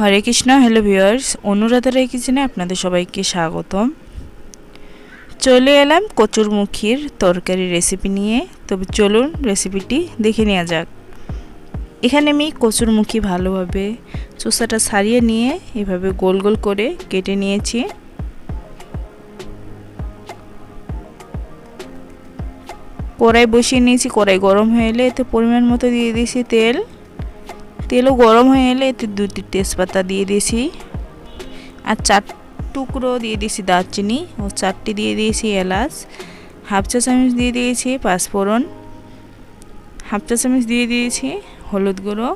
হরে Krishna, hello viewers, Anuradha Roy কিচেনে আপনাদের সবাইকে স্বাগতম। চলে এলাম কচুরমুখীর তরকারি রেসিপি নিয়ে। তবে চলুন রেসিপিটি দেখে নেওয়া যাক। এখানে আমি কচুরমুখী ভালোভাবে চোষাটা সারিয়ে নিয়ে এভাবে গোল গোল করে কেটে নিয়েছি। কড়াই বসিয়ে নিয়েছি, কড়াই গরম হয়ে এলে এতে পরিমাণ মতো দিয়ে দিয়েছি তেল। তেলও গরম হয়ে এলে এতে দুটি তেজপাতা দিয়ে দিয়েছি। আর চার টুকরো দিয়ে দিয়েছি দারচিনি ও চারটি দিয়ে দিয়েছি এলাচ। হাফ চা চামচ দিয়ে দিয়েছি পাঁচফোড়ন। হাফ চা চামচ দিয়ে দিয়েছি হলুদ গুঁড়ো।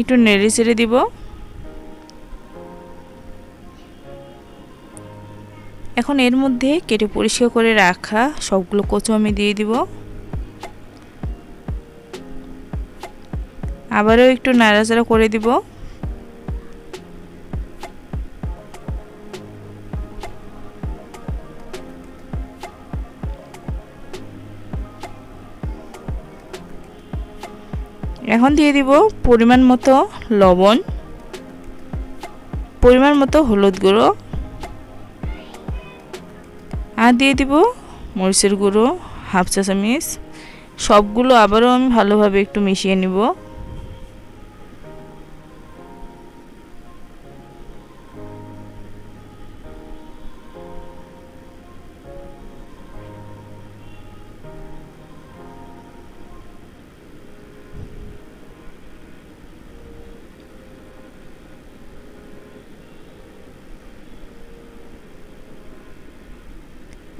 একটু নেড়ে চেড়ে দিব। এখন এর মধ্যে কেটে পরিষ্কার করে রাখা সবগুলো কচু আমি দিয়ে দিব। আবারও একটু নাড়াচাড়া করে দিব। এখন দিয়ে দিব পরিমাণ মতো লবণ, পরিমাণ মতো হলুদ গুঁড়ো আর দিয়ে দিব মরিচের গুঁড়ো, হাফ চা চামিচ সবগুলো আবারও আমি ভালোভাবে একটু মিশিয়ে নিব।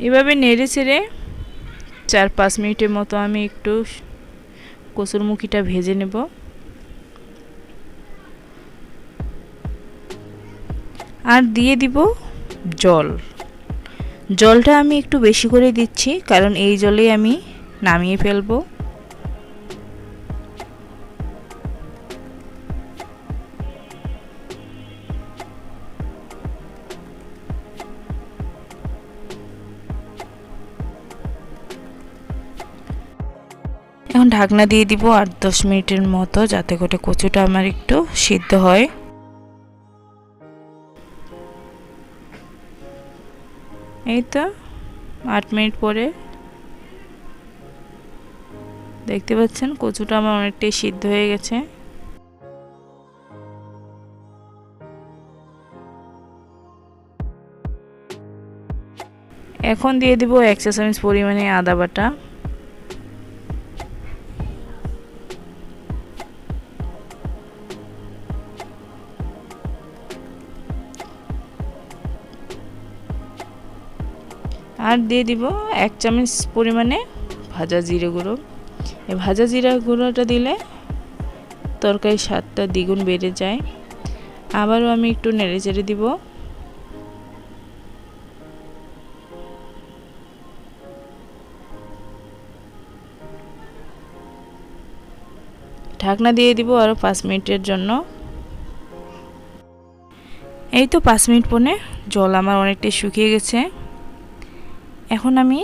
এভাবে নেড়ে ছেড়ে চার পাঁচ মিনিটের মতো আমি একটু কচুরমুখিটা ভেজে নেব। আর দিয়ে দিব জল। জলটা আমি একটু বেশি করে দিচ্ছি, কারণ এই জলে আমি নামিয়ে ফেলব। এখন ঢাকনা দিয়ে দিব আট দশ মিনিটের মতো, যাতে করে কচুটা আমার একটু সিদ্ধ হয়। এই তো, আট মিনিট পরে। দেখতে পাচ্ছেন, কচুটা আমার অনেকটাই সিদ্ধ হয়ে গেছে। এখন দিয়ে দিব এক চা চামচ পরিমাণে আদা বাটা। আর দিয়ে দিব এক চামচ পরিমাণে ভাজা জিরে গুঁড়ো। এই ভাজা জিরা গুঁড়োটা দিলে তরকারির স্বাদটা দ্বিগুণ বেড়ে যায়। আবারও আমি একটু নেড়ে চেড়ে দিব। ঢাকনা দিয়ে দিব আরও পাঁচ মিনিটের জন্য। এই তো পাঁচ মিনিট পরে জল আমার অনেকটাই শুকিয়ে গেছে। এখন আমি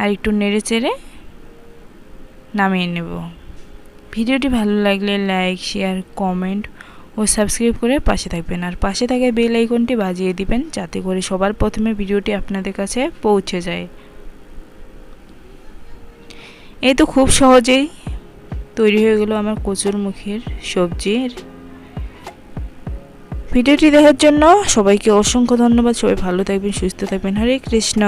আর একটু নেড়ে চেড়ে নামিয়ে নেব। ভিডিওটি ভালো লাগলে লাইক, শেয়ার, কমেন্ট ও সাবস্ক্রাইব করে পাশে থাকবেন। আর পাশে থাকা বেল আইকনটি বাজিয়ে দিবেন যাতে করে সবার প্রথমে ভিডিওটি আপনাদের কাছে পৌঁছে যায়। এই তো খুব সহজেই তৈরি হয়ে গেল আমার কচুর মুখের সবজির ভিডিওটি দেখার জন্য সবাইকে অসংখ্য ধন্যবাদ। সবাই ভালো থাকবেন সুস্থ থাকবেন। হরে কৃষ্ণ।